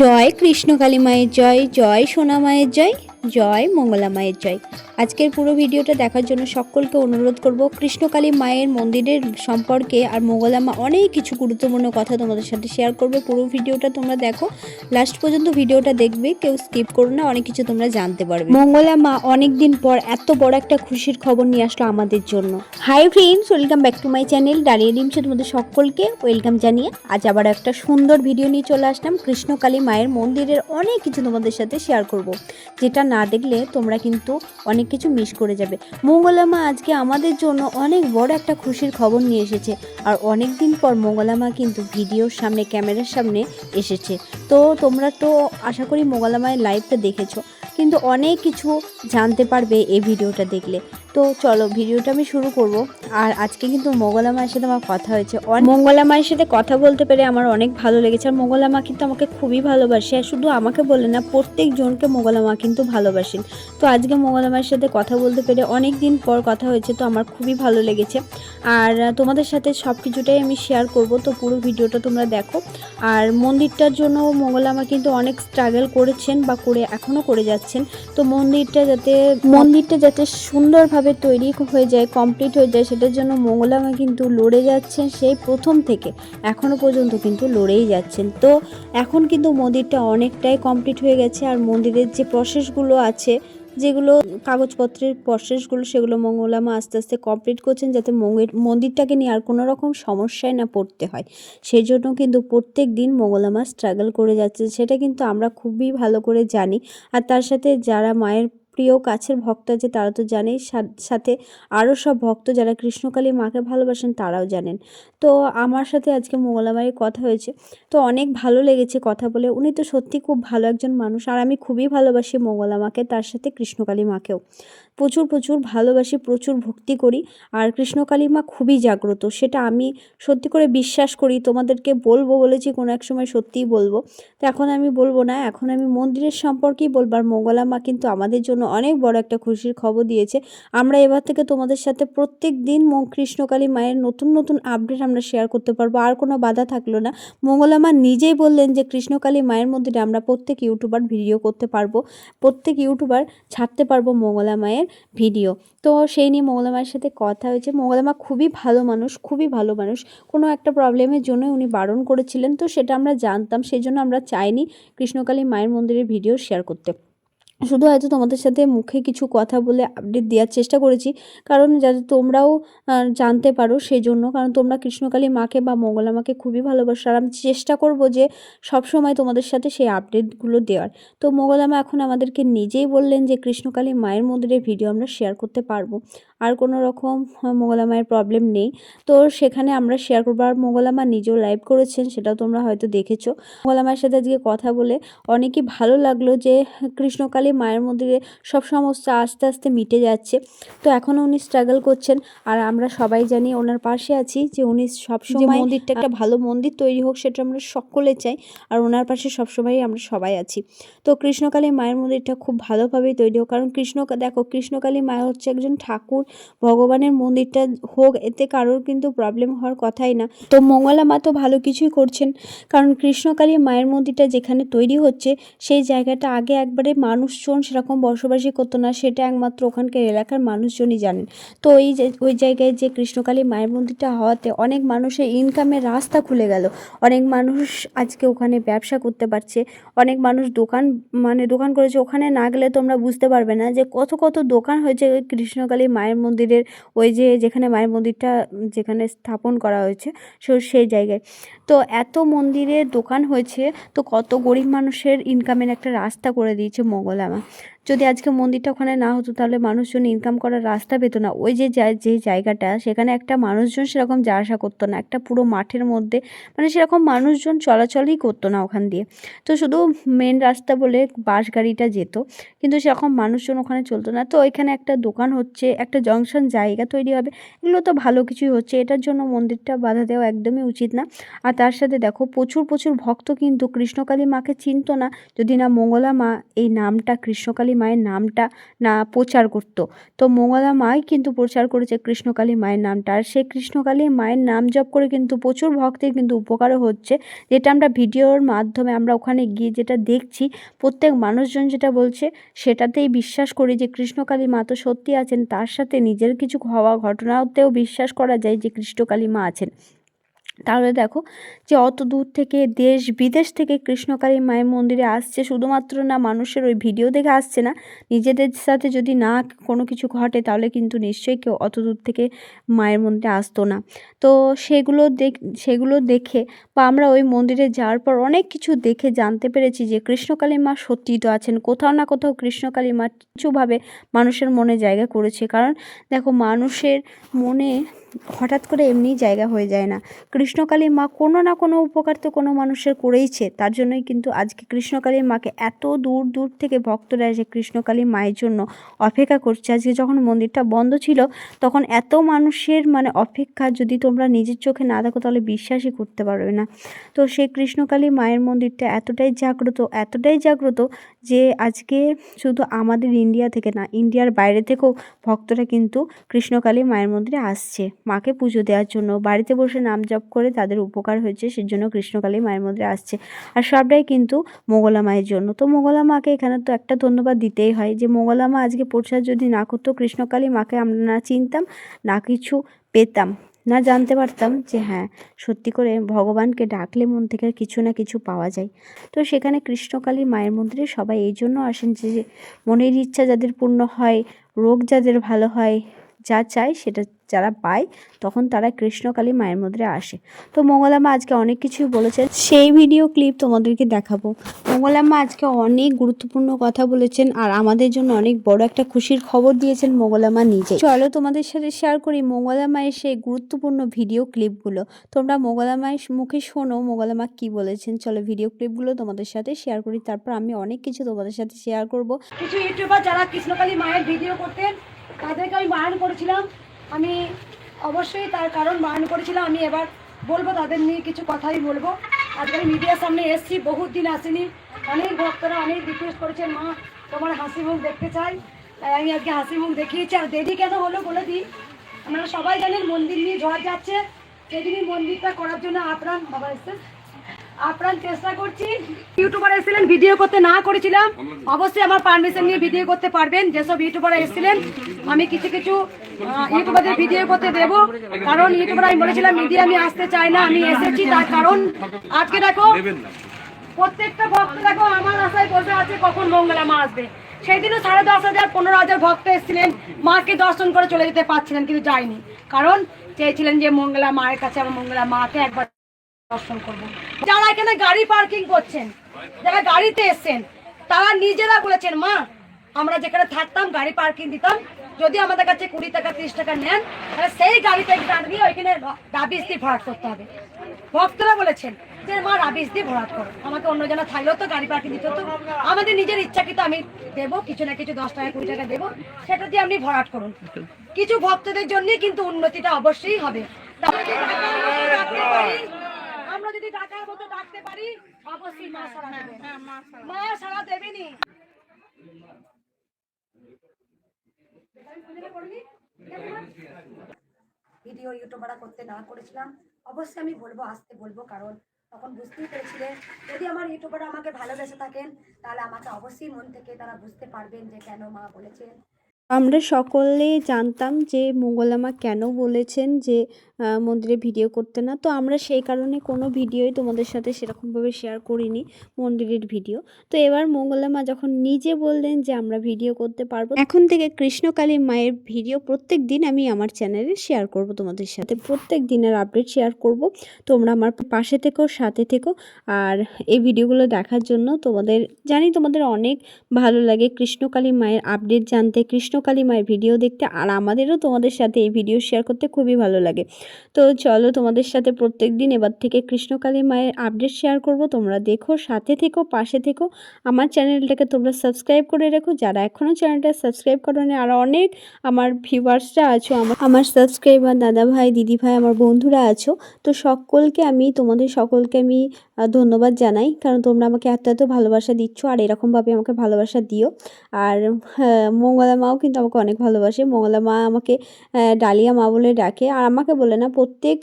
জয় কৃষ্ণ কালী মায়ের জয় জয় সোনা মায়ের জয়। জয় মঙ্গলা মায়ের জয়। আজকের পুরো ভিডিওটা দেখার জন্য সকলকে অনুরোধ করব কৃষ্ণকালী মায়ের মন্দিরের সম্পর্কে আর মঙ্গলা মা অনেক কিছু গুরুত্বপূর্ণ কথা তোমাদের সাথে শেয়ার করবে। পুরো ভিডিওটা তোমরা দেখো। লাস্ট পর্যন্ত ভিডিওটা দেখবে, কেউ স্কিপ করো না, অনেক কিছু তোমরা জানতে পারবে। মঙ্গলা মা অনেক দিন পর এত বড় একটা খুশির খবর নিয়ে আসলো আমাদের জন্য। Hi friends welcome back to my channel দাঁড়িয়ে ডিমছে তোমাদের সকলকে ওয়েলকাম জানিয়ে আজ আবার একটা সুন্দর ভিডিও নিয়ে চলে আসলাম। কৃষ্ণকালী মায়ের মন্দিরের অনেক কিছু তোমাদের সাথে শেয়ার করব, যেটা না দেখলে তোমরা কিন্তু অনেক কিছু মিস করে যাবে। মঙ্গলামা আজকে আমাদের জন্য অনেক বড় একটা খুশির খবর নিয়ে এসেছে আর অনেক দিন পর মঙ্গলামা কিন্তু ভিডিওর সামনে, ক্যামেরার সামনে এসেছে। তো তোমরা তো আশা করি মঙ্গলামায়ের লাইভটা দেখেছ। কিন্তু অনেক কিছু জানতে পারবে এই ভিডিওটা দেখলে। তো চলো ভিডিওটা আমি শুরু করব। আর আজকে কিন্তু মঙ্গলা মায়ের সাথে আমার কথা হয়েছে। মঙ্গলা মায়ের সাথে কথা বলতে পেরে আমার অনেক ভালো লেগেছে। আর মঙ্গলা মা কিন্তু আমাকে খুবই ভালোবাসে। আর শুধু আমাকে বলে না প্রত্যেক জনকে মঙ্গলা মা কিন্তু ভালোবাসেন। তো আজকে মঙ্গলা মায়ের সাথে কথা বলতে পেরে অনেক দিন পর কথা হয়েছে, তো আমার খুবই ভালো লেগেছে। আর তোমাদের সাথে সব কিছুটাই আমি শেয়ার করব। তো পুরো ভিডিওটা তোমরা দেখো। আর মন্দিরটার জন্য মঙ্গলা মা কিন্তু অনেক স্ট্রাগল করেছেন বা করে এখনও করে যাচ্ছেন। তো মন্দিরটা যাতে মন্দিরটা যাতে সুন্দরভাবে তৈরি হয়ে যায় কমপ্লিট হয়ে যায়, সেটার জন্য মঙ্গলামা কিন্তু লড়ে যাচ্ছেন, সেই প্রথম থেকে এখনও পর্যন্ত কিন্তু লড়েই যাচ্ছেন। তো এখন কিন্তু মন্দিরটা অনেকটাই কমপ্লিট হয়ে গেছে আর মন্দিরের যে প্রসেসগুলো আছে, যেগুলো কাগজপত্রের প্রসেসগুলো সেগুলো মঙ্গলামা আস্তে আস্তে কমপ্লিট করছেন যাতে মন্দিরটাকে নিয়ে আর কোনো রকম সমস্যায় না পড়তে হয়। সেই জন্য কিন্তু প্রত্যেক দিন মঙ্গলামা স্ট্রাগল করে যাচ্ছে সেটা কিন্তু আমরা খুবই ভালো করে জানি। আর তার সাথে যারা মায়ের প্রিয় কাছের ভক্ত আছে তারা তো জানেই, সাথে আরও সব ভক্ত যারা কৃষ্ণকালী মাকে ভালোবাসেন তারাও জানেন। তো আমার সাথে আজকে মঙ্গলামায়ের কথা হয়েছে, তো অনেক ভালো লেগেছে কথা বলে। উনি তো সত্যি খুব ভালো একজন মানুষ, আর আমি খুবই ভালোবাসি মঙ্গলা মাকে, তার সাথে কৃষ্ণকালী মাকেও। প্রচুর প্রচুর ভালোবাসি, প্রচুর ভক্তি করি, আর কৃষ্ণকালী মা খুবই জাগ্রত, সেটা আমি সত্যি করে বিশ্বাস করি, তোমাদেরকে বলব বলেছি কোনো এক সময় সত্যিই বলব। তো এখন আমি বলব না, এখন আমি মন্দিরের সম্পর্কেই বলব, আর মঙ্গলা মা কিন্তু আমাদের জন্য অনেক বড় একটা খুশির খবর দিয়েছে। আমরা এবার থেকে তোমাদের সাথে প্রত্যেক দিন কৃষ্ণকালী মায়ের নতুন নতুন আপডেট আমরা শেয়ার করতে পারব। আর কোনো বাধা থাকল না। মঙ্গলা মা নিজেই বললেন যে কৃষ্ণকালী মায়ের মন্দিরে আমরা প্রত্যেক ইউটিউবার ভিডিও করতে পারব। প্রত্যেক ইউটিউবার ছাড়তে পারব মঙ্গলা মায়ের ভিডিও তো সেই নিয়ে মঙ্গলা মায়ের সাথে কথা হয়েছে। মঙ্গলা মা খুবই ভালো মানুষ, খুবই ভালো মানুষ। কোনো একটা প্রবলেমের জন্য উনি বারণ করেছিলেন। তো সেটা আমরা জানতাম সেই জন্য আমরা চাইনি কৃষ্ণকালী মায়ের মন্দিরের ভিডিও শেয়ার করতে। শুধু হয়তো তোমাদের সাথে মুখে কিছু কথা বলে আপডেট দেওয়ার চেষ্টা করেছি, কারণ যাতে তোমরাও জানতে পারো সেই জন্য কারণ তোমরা কৃষ্ণকালী মাকে বা মঙ্গলা মাকে খুবই ভালোবাসো আর আমি চেষ্টা করব যে সবসময় তোমাদের সাথে সেই আপডেটগুলো দেওয়ার। তো মঙ্গলা মা এখন আমাদেরকে নিজেই বললেন যে কৃষ্ণকালী মায়ের মন্দিরের ভিডিও আমরা শেয়ার করতে পারব। আর কোনো রকম মঙ্গলা মায়ের প্রবলেম নেই। তো সেখানে আমরা শেয়ার করব। আর মঙ্গলা মা নিজেও লাইভ করেছেন, সেটাও তোমরা হয়তো দেখেছ। মঙ্গলা মায়ের সাথে আজকে কথা বলে অনেকই ভালো লাগল যে কৃষ্ণকালী মায়ের মন্দিরে সব সমস্যা আস্তে আস্তে মিটে যাচ্ছে। তো এখনও উনি স্ট্রাগল করছেন। আর আমরা সবাই জানি ওনার পাশে আছি যে উনি সবসময় মন্দিরটা একটা ভালো মন্দির তৈরি হোক সেটা আমরা সকলে চাই। আর ওনার পাশে সবসময় আমরা সবাই আছি। তো কৃষ্ণকালী মায়ের মন্দিরটা খুব ভালোভাবেই তৈরি হোক। কারণ কৃষ্ণ দেখো কৃষ্ণকালী মা হচ্ছে একজন ঠাকুর। ভগবানের মন্দিরটা হোক এতে কারোর কিন্তু প্রবলেম হওয়ার কথাই না। তো মঙ্গলা মা তো ভালো কিছুই করছেন। কারণ কৃষ্ণকালী মায়ের মন্দিরটা যেখানে তৈরি হচ্ছে সেই জায়গাটা আগে একবারে মানুষজন সেরকম বসবাসই করতো না, সেটা একমাত্র ওখানকার এলাকার মানুষজনই জানেন। তো ওই ওই জায়গায় যে কৃষ্ণকালী মায়ের মন্দিরটা হওয়াতে অনেক মানুষের ইনকামের রাস্তা খুলে গেল। অনেক মানুষ আজকে ওখানে ব্যবসা করতে পারছে, অনেক মানুষ দোকান মানে দোকান করেছে। ওখানে না গেলে তোমরা বুঝতে পারবে না যে কত কত দোকান হয়েছে ওই কৃষ্ণকালী মায়ের মন্দিরের, ওই যে যেখানে মায়ের মন্দিরটা যেখানে স্থাপন করা হয়েছে, সো, সেই জায়গায়। তো এত মন্দিরে দোকান হয়েছে, তো কত গরিব মানুষের ইনকামের একটা রাস্তা করে দিয়েছে মঙ্গলামা যদি আজকে মন্দিরটা ওখানে না হতো, তাহলে মানুষজন ইনকাম করার রাস্তা পেতো না। ওই যে যে জায়গাটা, সেখানে একটা মানুষজন সেরকম যাওয়া আসা করতো না। একটা পুরো মাঠের মধ্যে মানে সেরকম মানুষজন চলাচলই করতো না ওখান দিয়ে। তো শুধু মেন রাস্তা বলে বাস গাড়িটা যেত, কিন্তু সেরকম মানুষজন ওখানে চলতো না। তো ওইখানে একটা দোকান হচ্ছে, একটা জংশন জায়গা তৈরি হবে। এগুলো তো ভালো কিছুই হচ্ছে। এটার জন্য মন্দিরটা বাধা দেওয়া একদমই উচিত না। আর তার সাথে দেখো, প্রচুর প্রচুর ভক্ত কিন্তু কৃষ্ণকালী মাকে চিনতো না। যদি না মঙ্গলা মা এই নামটা কৃষ্ণকালী মায়ের নামটা না প্রচার করত। তো মঙ্গলা মাই কিন্তু প্রচার করেছে কৃষ্ণকালী মায়ের নামটা। আর সেই কৃষ্ণকালী মায়ের নাম জপ করে কিন্তু প্রচুর ভক্তের কিন্তু উপকারও হচ্ছে। যেটা আমরা ভিডিওর মাধ্যমে আমরা ওখানে গিয়ে যেটা দেখছি, প্রত্যেক মানুষজন যেটা বলছে, সেটাতেই বিশ্বাস করি যে কৃষ্ণকালী মা তো সত্যি আছেন। তার সাথে নিজের কিছু হওয়া ঘটনাতেও বিশ্বাস করা যায় যে কৃষ্ণকালী মা আছেন। তাহলে দেখো যে অত দূর থেকে দেশ বিদেশ থেকে কৃষ্ণকালী মায়ের মন্দিরে আসছে, শুধুমাত্র না মানুষের ওই ভিডিও দেখে আসছে না, নিজেদের সাথে যদি না কোনো কিছু ঘটে তাহলে কিন্তু নিশ্চয়ই কেউ অত দূর থেকে মায়ের মন্দিরে আসতো না। তো সেগুলো দেখ, সেগুলো দেখে বা আমরা ওই মন্দিরে যাওয়ার পর অনেক কিছু দেখে জানতে পেরেছি যে কৃষ্ণকালী মা সত্যিই তো আছেন, কোথাও না কোথাও কৃষ্ণকালী মা কিছুভাবে মানুষের মনে জায়গা করেছে। কারণ দেখো মানুষের মনে হঠাৎ করে এমনিই জায়গা হয়ে যায় না। কৃষ্ণকালী মা কোনো না কোনো উপকার তো কোনো মানুষের করেইছে। তার জন্যই কিন্তু আজকে কৃষ্ণকালীর মাকে এত দূর দূর থেকে ভক্তরা এসে কৃষ্ণকালী মায়ের জন্য অপেক্ষা করছে। আজকে যখন মন্দিরটা বন্ধ ছিল, তখন এত মানুষের মানে অপেক্ষা যদি তোমরা নিজের চোখে না দেখো, তাহলে বিশ্বাসই করতে পারবে না। তো সেই কৃষ্ণকালী মায়ের মন্দিরটা এতটাই জাগ্রত এতটাই জাগ্রত যে আজকে শুধু আমাদের ইন্ডিয়া থেকে না ইন্ডিয়ার বাইরে থেকেও ভক্তরা কিন্তু কৃষ্ণকালী মায়ের মন্দিরে আসছে। মাকে পুজো দেওয়ার জন্য, বাড়িতে বসে নাম জপ করে তাদের উপকার হয়েছে, সেজন্য কৃষ্ণকালী মায়ের মন্দিরে আসছে। আর সবটাই কিন্তু মোগলা মায়ের জন্য। তো মোগলা মাকে এখানে তো একটা ধন্যবাদ দিতেই হয় যে, মোগলা মা আজকে প্রচার যদি না করতো, কৃষ্ণকালী মাকে আমরা না চিনতাম, না কিছু পেতাম। না জানতে পারতাম যে হ্যাঁ সত্যি করে ভগবানকে ডাকলে মন থেকে কিছু না কিছু পাওয়া যায়। তো সেখানে কৃষ্ণকালী মায়ের মন্দিরে সবাই এই জন্য আসেন যে মনের ইচ্ছা যাদের পূর্ণ হয়, রোগ যাদের ভালো হয় যা চায় সেটা যারা পায়, তখন তারা কৃষ্ণকালী মায়ের মধ্যে আসে। তো মঙ্গলামা আজকে অনেক কিছুই বলেছেন। সেই ভিডিও ক্লিপ তোমাদেরকে দেখাবো। মঙ্গলাম্মা আজকে অনেক গুরুত্বপূর্ণ কথা বলেছেন আর আমাদের জন্য অনেক বড় একটা খুশির খবর দিয়েছেন মঙ্গলামা নিজে চলো তোমাদের সাথে শেয়ার করি মঙ্গলামায়ের সেই গুরুত্বপূর্ণ ভিডিও ক্লিপগুলো তোমরা মঙ্গলামায়ের মুখে শোনো মঙ্গলামা কি বলেছেন। চলো ভিডিও ক্লিপগুলো তোমাদের সাথে শেয়ার করি। তারপর আমি অনেক কিছু তোমাদের সাথে শেয়ার করব। কিছু ইউটিউবার যারা কৃষ্ণকালী মায়ের ভিডিও করতেন তাদেরকে আমি বারণ করেছিলাম। আমি অবশ্যই তার কারণ বারণ করেছিলাম। আমি এবার বলব, তাদের নিয়ে কিছু কথাই বলব। আজকে আমি মিডিয়ার সামনে এসেছি, বহুত দিন আসিনি। অনেক ভক্তরা অনেক রিকোয়েস্ট করেছেন মা, তোমার হাসি মুখ দেখতে চাই। তাই আমি আজকে হাসি মুখ দেখিয়েছি। আর দেরি কেন হলো বলে দিই, আপনারা সবাই জানেন মন্দির নিয়ে ঝড় যাচ্ছে। সেদিনই মন্দিরটা করার জন্য আপ্রাণ বাবা এসছে আপ্রাণ চেষ্টা করছি। ইউটিউবার এসেছিলেন ভিডিও করতে না করেছিলাম। অবশ্যই আমার নিয়ে ভিডিও করতে পারবেন, যেসব ইউটিউবার এসেছিলেন। আমি কিছু কিছু ভিডিও করতে দেবো। কারণ আমি আসতে চাই না, আমি এসেছি তার কারণ। আজকে দেখো, প্রত্যেকটা ভক্ত দেখো, আমার আশায় বসে আছে কখন মঙ্গলা মা আসবে। সেই দিনও সাড়ে দশ হাজার, পনেরো হাজার ভক্ত এসেছিলেন। মাকে দর্শন করে চলে যেতে পারছিলেন, কিন্তু যায়নি। কারণ চেয়েছিলেন যে মঙ্গলা মায়ের কাছে, আমার মঙ্গলা মাকে একবার যারা এখানে গাড়ি পার্কিং করছেন, যারা গাড়িতে এসছেন, তারা নিজেরা বলেছেন, মা, আমরা যেখানে থাকতাম, গাড়ি পার্কিং দিতাম। যদি আমাদের কাছে কুড়ি টাকা, তিরিশ টাকা নেন, তাহলে সেই গাড়িতে দাঁড়িয়ে ওইখানে রাবিস দিয়ে ভরাট করতে হবে। ভক্তরা বলেছেন যে, মা রাবিস দিয়ে ভরাট করো। আমাকে অন্য জনা থাকলেও তো গাড়ি পার্কিং দিতে হতো। আমাদের নিজের ইচ্ছাকৃত আমি দেবো, কিছু না কিছু দশ টাকা, কুড়ি টাকা দেবো, সেটা দিয়ে আপনি ভরাট করুন। কিছু ভক্তদের জন্যই কিন্তু উন্নতিটা অবশ্যই হবে। আমরা যদি টাকার মতো ডাকতে পারি অবশ্যই মা সারা দেবে। মা সারা দেবেনি। ভিডিও ইউটিউবারা করতে না করেছিলাম। অবশ্যই আমি বলব আসতে বলব কারণ তখন বুঝতেই পেরেছিলেন যদি আমার ইউটিউবাররা আমাকে ভালোবেসে থাকেন তাহলে আমাকে অবশ্যই মন থেকে তারা বুঝতে পারবেন যে কেন মা বলেছেন। আমরা সকলে জানতাম যে মঙ্গলামা কেন বলেছেন যে মন্দিরে ভিডিও করতে না। তো আমরা সেই কারণে কোনো ভিডিওই তোমাদের সাথে সেরকমভাবে শেয়ার করিনি, মন্দিরের ভিডিও। তো এবার মঙ্গলামা যখন নিজে বললেন যে আমরা ভিডিও করতে পারব, এখন থেকে কৃষ্ণকালী মায়ের ভিডিও প্রত্যেক দিন আমি আমার চ্যানেলে শেয়ার করব তোমাদের সাথে। প্রত্যেক দিনের আপডেট শেয়ার করব। তোমরা আমার পাশে থেকো, সাথে থেকো। আর এই ভিডিওগুলো দেখার জন্য তোমাদের, জানি তোমাদের অনেক ভালো লাগে কৃষ্ণকালী মায়ের আপডেট জানতে। কৃষ্ণকালী মায়ের ভিডিও দেখতে আর আমাদেরও তোমাদের সাথে এই ভিডিও শেয়ার করতে খুবই ভালো লাগে। তো চলো তোমাদের সাথে প্রত্যেক দিন এবার থেকে কৃষ্ণকালী মায়ের আপডেট শেয়ার করব। তোমরা দেখো, সাথে থেকো, পাশে থেকো। আমার চ্যানেলটাকে তোমরা সাবস্ক্রাইব করে রেখো। যারা এখনও চ্যানেলটা সাবস্ক্রাইব করোনি আর অনেক আমার ভিউয়ার্সরা আছো, আমার আমার সাবস্ক্রাইবার দাদা ভাই দিদি ভাই আমার বন্ধুরা আছো। তো সকলকে আমি, তোমাদের সকলকে আমি ধন্যবাদ জানাই। কারণ তোমরা আমাকে এত এত ভালোবাসা দিচ্ছ আর এরকমভাবে আমাকে ভালোবাসা দিও। আর হ্যাঁ, মঙ্গলা মাও কিন্তু আমাকে অনেক ভালোবাসে। মঙ্গলা মা আমাকে ডালিয়া মা বলে ডাকে। আর আমাকে বলে না প্রত্যেক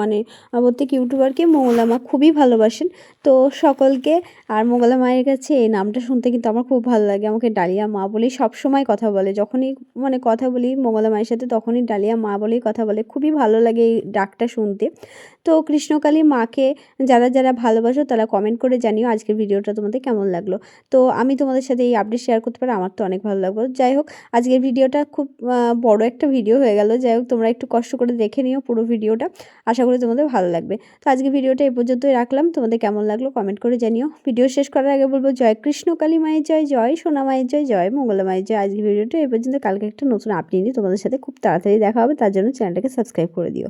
মানে প্রত্যেক ইউটিউবারকে মঙ্গলা মা খুবই ভালোবাসেন। তো সকলকে আর মোগলা মায়ের কাছে এই নামটা শুনতে কিন্তু আমার খুব ভালো লাগে। আমাকে ডালিয়া মা বলেই সবসময় কথা বলে। যখনই মানে কথা বলি মোগলা মায়ের সাথে তখনই ডালিয়া মা বলেই কথা বলে। খুবই ভালো লাগে এই ডাকটা শুনতে। তো কৃষ্ণকালী মাকে যারা যারা ভালোবাসো তারা কমেন্ট করে জানিও আজকের ভিডিওটা তোমাদের কেমন লাগল। তো আমি তোমাদের সাথে এই আপডেট শেয়ার করতে পারি আমার তো অনেক ভালো লাগল। যাই হোক, আজকের ভিডিওটা খুব বড় একটা ভিডিও হয়ে গেল। যাই হোক, তোমরা একটু কষ্ট করে দেখে নিও পুরো ভিডিওটা। আশা করি তোমাদের ভালো লাগবে। তো আজকে ভিডিওটা এই পর্যন্তই রাখলাম। তোমাদের কেমন লাগল কমেন্ট করে জানিও। ভিডিও শেষ করার আগে বলব, জয় কৃষ্ণ, কালী মায়ের জয় জয় সোনা মায়ের জয় জয় মঙ্গলা মায়ের জয়। আজকে ভিডিওটা এ পর্যন্ত। কালকে একটা নতুন আপডেট নিয়ে তোমাদের সাথে খুব তাড়াতাড়ি দেখা হবে। তার জন্য চ্যানেলটাকে সাবস্ক্রাইব করে দিও।